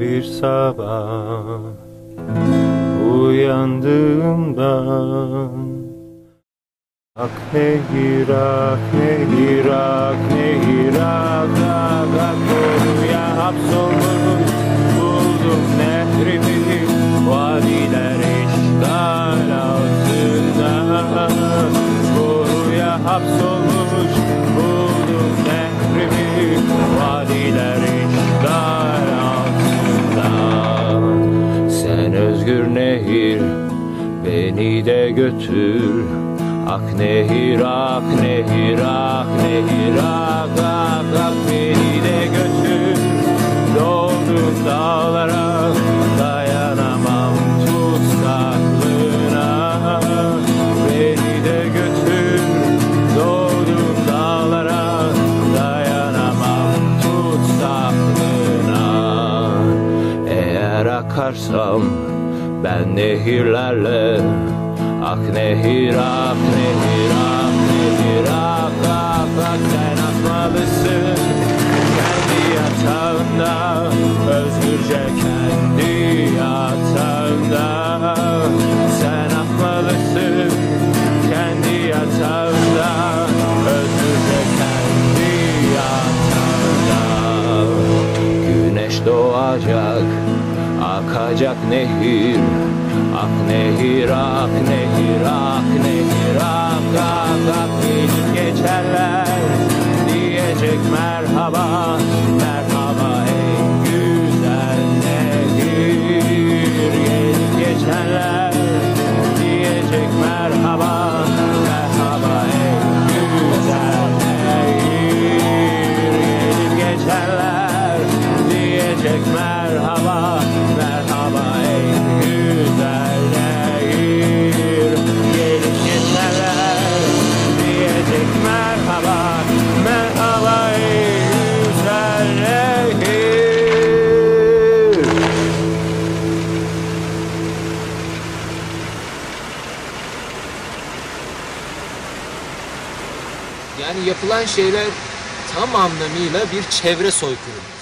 Bir sabah uyandığımda Ak nehir, ak nehir, ak nehir, ak ak ak konuya hapsolmuş Buldum nehrimi, vadiler işgal altında Konuya hapsolmuş, özgür nehir, beni de götür. Ak nehir, ak nehir, ak nehir, ak ak ak beni de götür. Doğdum dağlara dayanamam tutsaklığına Beni de götür. Doğdum dağlara dayanamam tutsaklığına Eğer akarsam ben nehirlerle Ak nehir, ak nehir, ak nehir, ak ak ak sen akmalısın Kendi yatağında, özgürce kendi yatağında. Sen akmalısın kendi yatağında, özgürce kendi yatağında. Güneş doğacak, akacak nehir Ak nehir, ak nehir, ak nehir, ak ak ak gelip geçerler. Diyecek merhaba, merhaba ey güzel nehir. Gelip geçerler. Diyecek merhaba, merhaba ey güzel nehir. Gelip geçerler. Diyecek merhaba, Yani yapılan şeyler tam anlamıyla bir çevre soykırımı.